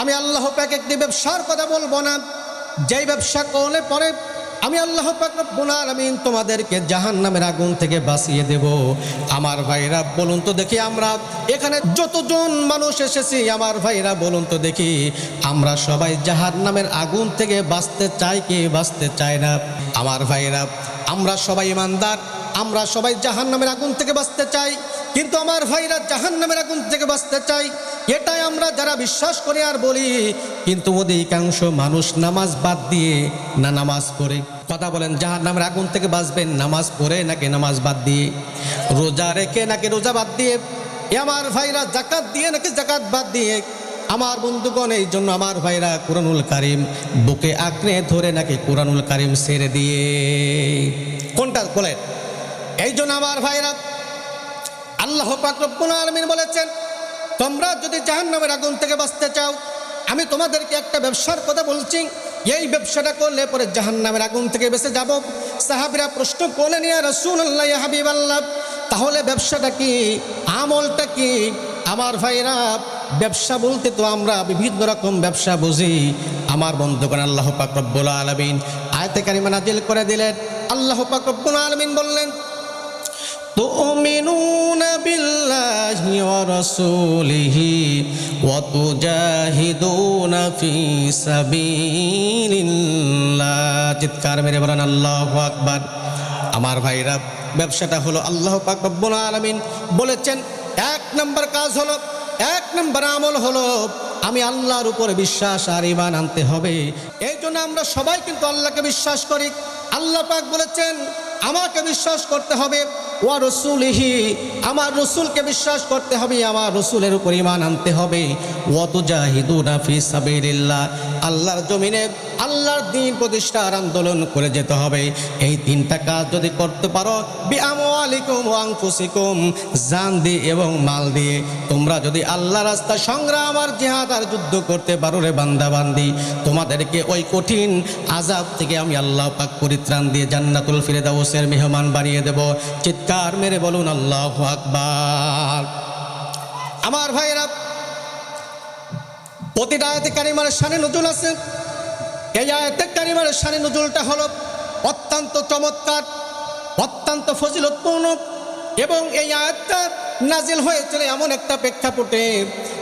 আমি আল্লাহ পাক একটি ব্যবসার কথা বলব না। যেই ব্যবসা করলে পরে আমি আল্লাহ পাক রব্বুল আলামিন তোমাদেরকে জাহান্নামের আগুন থেকে বাঁচিয়ে দেব। আমার ভাইরা, বলুন তো দেখি আমরা এখানে যতজন মানুষ এসেছি, আমার ভাইরা, বলুন তো দেখি আমরা সবাই জাহান্নামের আগুন থেকে বাঁচতে চাই কি বাঁচতে চাই না? আমার ভাইরা, আমরা সবাই ইমানদার, আমরা সবাই জাহান্নামের আগুন থেকে বাঁচতে চাই। কিন্তু আমার ভাইরা জাহান্নামের আগুন থেকে বাঁচতে চাই। এটাই আমরা যারা বিশ্বাস করি আর বলি, কিন্তু অধিকাংশ মানুষ নামাজ বাদ দিয়ে না নামাজ পড়ে। কথা বলেন, জাহান্নামের আগুন থেকে বাঁচবেন, নামাজ পড়ে নাকি নামাজ বাদ দিয়ে? রোজা রেখে নাকি রোজা বাদ দিয়ে? আমার ভাইরা জাকাত দিয়ে নাকি জাকাত বাদ দিয়ে? আমার বন্ধুগণ, এই জন্য আমার ভাইরা কোরআনুল কারিম বুকে আঁকড়ে ধরে নাকি কোরআনুল কারিম ছেড়ে দিয়ে? কোনটা বলেন? এই জন্য আমার ভাইরা আল্লাহ পাক রব্বুল আলামিন বলেছেন তোমরা যদি জাহান নামের আগুন থেকে বাঁচতে চাও, আমি তোমাদেরকে একটা ব্যবসার কথা বলছি। এই ব্যবসাটা করলে পরে জাহান্নামের আগুন থেকে বেঁচে যাব। সাহাবিরা প্রশ্ন করলেন, ইয়া রাসূলুল্লাহ, ইয়া হাবিবাল্লাহ, তাহলে ব্যবসাটা কি? আমলটা কি? আমার ভাইরা, ব্যবসা বলতে তো আমরা বিভিন্ন রকম ব্যবসা বুঝি। আমার বন্ধুগণ, আল্লাহ পাক রব্বুল আলামিন আয়াতে কারিমা নাজিল করে দিলেন। আল্লাহ পাক রব্বুল আলামিন বললেন تؤمنون بالله ورسوله وتجاهدون في سبيل الله চিৎকার মেরে বলেন আল্লাহ আকবার আমার ভাইরা ব্যবসাটা হলো আল্লাহ পাক রব্বুল আলামিন বলেছেন এক নম্বর কাজ হলো এক নম্বর আমল হলো আমি আল্লাহর উপরে বিশ্বাস আর ইমান আনতে হবে এই জন্য আমরা সবাই কিন্তু আল্লাহকে বিশ্বাস করি আল্লাহ পাক বলেছেন আমাকে বিশ্বাস করতে হবে ওয়া রসুলিহি, আমার রসুলকে বিশ্বাস করতে হবে, আমার রসুলের উপর ইমান আনতে হবে। ওয়াত জাহিদুনা ফি সাবিলিল্লাহ, আল্লাহর জমিনে আল্লাহর দিন প্রতিষ্ঠার আন্দোলন করে যেতে হবে। এই তিনটা কাজ যদি করতে পারো, বিআমওয়ালিকুম ওয়া আনফুসিকুম, জান দিয়ে এবং মাল দিয়ে। তোমরা যদি আল্লাহ রাস্তা সংগ্রাম আর জিহাদ আর যুদ্ধ করতে পারো রে বান্দা বান্দি তোমাদেরকে ওই কঠিন আজাব থেকে আমি আল্লাহ পাক পরিত্রাণ দিয়ে জান্নাতুল ফিরে ফিরদাউসের মেহমান বানিয়ে দেব। চিৎকার মেরে বলুন, আল্লাহ আকবার। আমার ভাইয়েরা, প্রতিটা আয়াতে কারিমার শানে নজুল আছে। এই আয়াতে কারিমার শানে নজুলটা হলো অত্যন্ত চমৎকার, অত্যন্ত ফজিলতপূর্ণ এবং এই আয়াতটা নাজিল হয়েছিল এমন একটা প্রেক্ষাপটে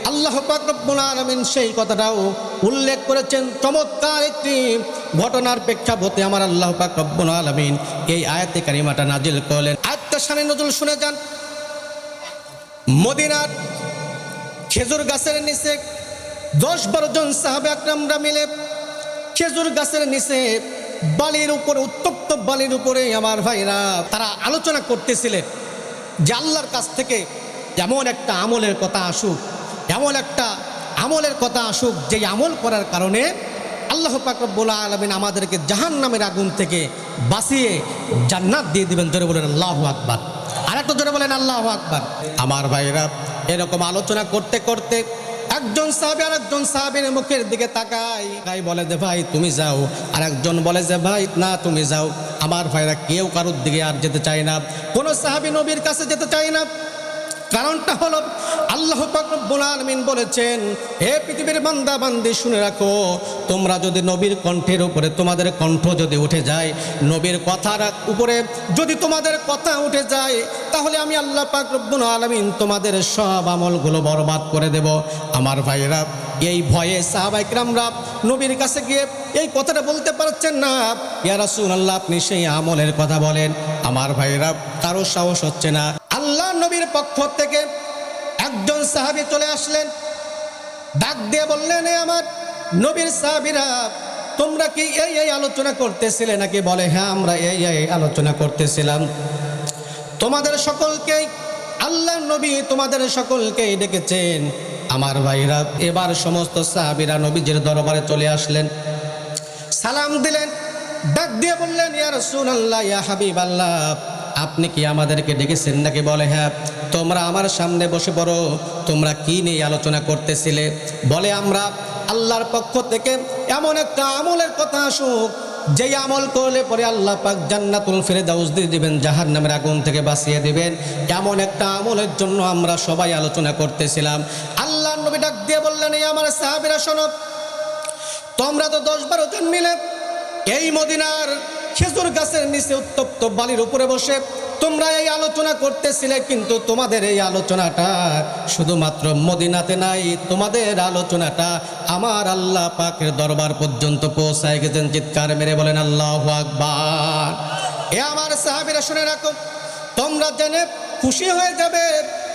আল্লাহ পাক রব্বুল আলামিন সেই কথাটাও উল্লেখ করেছেন। চমৎকার একটি ঘটনার প্রেক্ষাপটে আমার আল্লাহ পাক রব্বুল আলামিন এই আয়াতে কারিমাটা নাজিল করলেন। শানে নজুল শুনে যান। মদিনার খেজুর গাছের নিচে দশ বারো জন সাহাবে আকরামরা মিলে খেজুর গাছের নিচে বালির উপরে, উত্তপ্ত বালির উপরে আমার ভাইরা তারা আলোচনা করতেছিলেন যে আল্লাহর কাছ থেকে এমন একটা আমলের কথা আসুক, এমন একটা আমলের কথা আসুক যে আমল করার কারণে আল্লাহ পাকরবুল আলমিন আমাদেরকে জাহান নামের আগুন থেকে বাঁচিয়ে জান্নাত দিয়ে দিবেন। ধরে বলেন, আল্লাহ আকবার। আর একটা ধরে বলেন, আল্লাহ আকবার। আমার ভাইরা এরকম আলোচনা করতে করতে একজন সাহাবি আর একজন সাহাবির মুখের দিকে তাকাই তাই বলে যে, ভাই, তুমি যাও। আর একজন বলে যে, ভাই, না, তুমি যাও। আমার ভাইরা কেউ কারোর দিকে আর যেতে চায় না। কোনো সাহাবি নবীর কাছে যেতে চায় না। কারণটা হলো আল্লাহ পাকরব্বুল আলমিন বলেছেন, হে পৃথিবীর বান্দা বান্দি শুনে রাখো, তোমরা যদি নবীর কণ্ঠের উপরে, তোমাদের কণ্ঠ যদি উঠে যায়, নবীর কথার উপরে যদি তোমাদের কথা উঠে যায়, তাহলে আমি আল্লাহ পাকরব্বুল আলমিন তোমাদের সব আমলগুলো বরবাদ করে দেব। আমার ভাইয়েরা, এই ভয়ে সাহাবাইকরামরা নবীর কাছে গিয়ে এই কথাটা বলতে পারছেন না। ইয়া আল্লাহ আপনি সেই আমলের কথা বলেন। আমার ভাইয়েরা, কারও সাহস হচ্ছে না। আল্লাহ নবীর পক্ষ থেকে একজন সাহাবী চলে আসলেন। ডাক দিয়ে বললেন, "এ আমার নবীর সাহাবীরা, তোমরা কি এই এই আলোচনা করতেছিলে নাকি? বলে হ্যাঁ আমরা এই এই আলোচনা করতেছিলাম। তোমাদের সকলকেই, আল্লাহ নবী তোমাদের সকলকেই ডেকেছেন। আমার ভাইরা, এবার সমস্ত সাহাবিরা নবীজির দরবারে চলে আসলেন। সালাম দিলেন, ডাক দিয়ে বললেন ইয়ার সুন আল্লাহ ইয়া হাবিবাল্লাহ আপনি কি আমাদেরকে ডেকেছেন নাকি বলে হ্যাঁ তোমরা আমার সামনে বসে পড়ো, তোমরা কি নিয়ে আলোচনা করতেছিলে? বলে, আমরা আল্লাহর পক্ষ থেকে এমন একটা আমলের কথা আসুক, যেই আমল করলে পরে আল্লাহ পাক জান্নাতুল ফেরেদাউস দিয়ে দিবেন জাহার নামের আগুন থেকে বাঁচিয়ে দিবেন। এমন একটা আমলের জন্য আমরা সবাই আলোচনা করতেছিলাম। আল্লাহ নবী ডাক দিয়ে বললেন, এই আমার সাহাবিরা শোনো, তোমরা তো দশ বারো জন মিলে এই মদিনার খেজুর গাছের নিচে উত্তপ্ত বালির উপরে বসে, তোমরা এই আলোচনা করতেছিলে, কিন্তু তোমাদের এই আলোচনাটা শুধুমাত্র মদিনাতে নাই, তোমাদের আলোচনাটা আমার আল্লাহ পাকের দরবার পর্যন্ত পৌঁছায় গেছেন। চিৎকার মেরে বলেন, আল্লাহ আকবার। এ আমার সাহাবিরা শুনে রাখো, তোমরা জেনে খুশি হয়ে যাবে,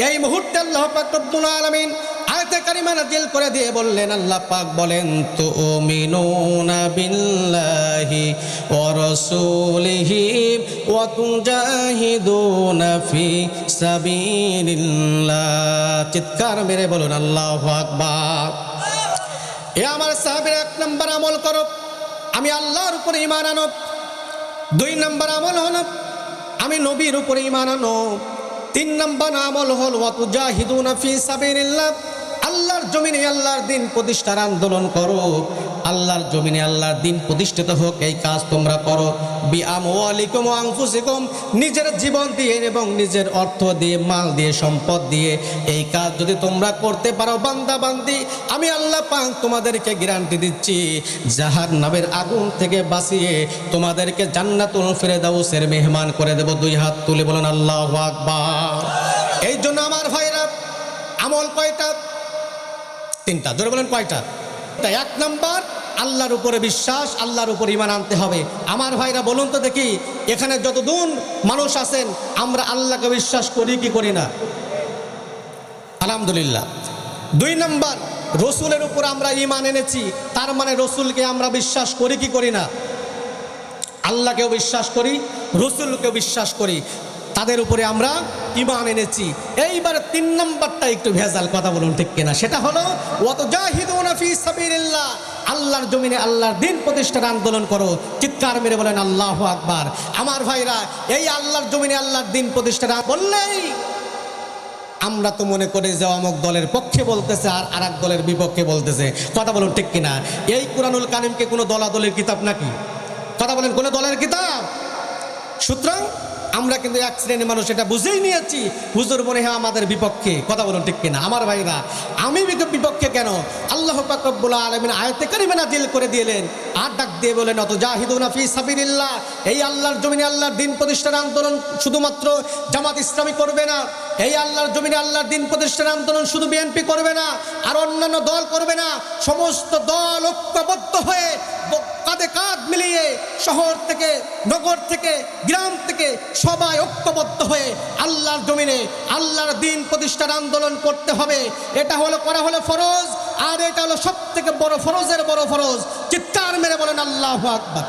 এই মুহূর্তে আল্লাহ পাক রব্বুল আলামিন আয়াতে কারিমা নাজিল করে দিয়ে বললেন, আল্লাহ পাক বলেন তো মিনুনা বিল্লাহি ওয়া রাসূলিহি ওয়া তুজাহিদুনা ফি সাবিলিল্লাহ। চিৎকার মেরে বলুন, আল্লাহু আকবার। এ আমার সাহাবীর এক নম্বর আমল করো, আমি আল্লাহর উপরে ঈমান আনো। দুই নম্বর আমল হলো, আমি নবীর উপরে ঈমান আনো। তিন নম্বর আমল হল ওয়াতুজাহিদুনা ফি সাবিলিল্লাহ। আল্লাহর জমিনে আল্লাহর দিন প্রতিষ্ঠার আন্দোলন করো। আল্লাহর জমিনে আল্লাহর দিন প্রতিষ্ঠিত হোক, এই কাজ তোমরা করো। নিজের জীবন দিয়ে এবং নিজের অর্থ দিয়ে, মাল দিয়ে, সম্পদ দিয়ে। এই কাজ যদি তোমরা করতে পারো বান্দা বান্দি আমি আল্লাহ পাক তোমাদেরকে গ্যারান্টি দিচ্ছি জাহার নামের আগুন থেকে বাঁচিয়ে তোমাদেরকে জান্নাতুল ফেরেদাউসের মেহমান করে দেব। দুই হাত তুলে বলুন, আল্লাহ আকবার। এই জন্য আমার ভাইরা, আমল কয়টা? তিনটা ধরে বলেন কয়টা? তা এক নাম্বার, আল্লাহর উপরে বিশ্বাস, আল্লাহর উপর ইমান আনতে হবে। আমার ভাইরা, বলুন তো দেখি, এখানে যতদূর মানুষ আছেন, আমরা আল্লাহকে বিশ্বাস করি কি করি না? আলহামদুলিল্লাহ। দুই নাম্বার, রসুলের উপর আমরা ইমান এনেছি, তার মানে রসুলকে আমরা বিশ্বাস করি কি করি না? আল্লাহকেও বিশ্বাস করি, রসুলকেও বিশ্বাস করি। তাদের উপরে আমরা ইমান এনেছি। এইবার তিন নম্বরটা একটু ভেজাল কথা বলুন ঠিক কিনা? সেটা হলো অত সাবিলিল্লাহ। আল্লাহর জমিনে আল্লাহর দিন প্রতিষ্ঠার আন্দোলন করো। চিৎকার মেরে বলেন, আল্লাহ আকবার। আমার ভাইরা, এই আল্লাহর জমিনে আল্লাহর দিন প্রতিষ্ঠার বললেই আমরা তো মনে করি যে অমুক দলের পক্ষে বলতেছে আর আর দলের বিপক্ষে বলতেছে। কথা বলুন ঠিক কিনা? এই কোরআনুল কালিমকে কোনো দলাদলের কিতাব নাকি? কথা বলেন, কোনো দলের কিতাব? সুতরাং আমরা কিন্তু এক শ্রেণির মানুষ, এটা বুঝেই নিয়েছি। হুজুর মনে হয় আমাদের বিপক্ষে। কথা বলুন ঠিক কিনা? আমার ভাইরা, আমি বিপ- বিপক্ষে কেন? আল্লাহ পাকবুল আলমিন আয়তে কারিমে নাজিল করে দিলেন আর ডাক দিয়ে বলেন অত জাহিদুনা ফি সাবিলিল্লাহ। এই আল্লাহর জমিনে আল্লাহর দিন প্রতিষ্ঠার আন্দোলন শুধুমাত্র জামাত ইসলামী করবে না। এই আল্লাহর জমিনে আল্লাহর দিন প্রতিষ্ঠার আন্দোলন শুধু বিএনপি করবে না, আর অন্যান্য দল করবে না। সমস্ত দল ঐক্যবদ্ধ হয়ে কাঁধে কাঁধ মিলিয়ে শহর থেকে, নগর থেকে, গ্রাম থেকে সবাই ঐক্যবদ্ধ হয়ে আল্লাহর জমিনে আল্লাহর দিন প্রতিষ্ঠার আন্দোলন করতে হবে। এটা হলো, করা হলো ফরজ, আর এটা হলো সব থেকে বড় ফরজের বড় ফরজ। চিৎকার মেরে বলেন আল্লাহ আকবার।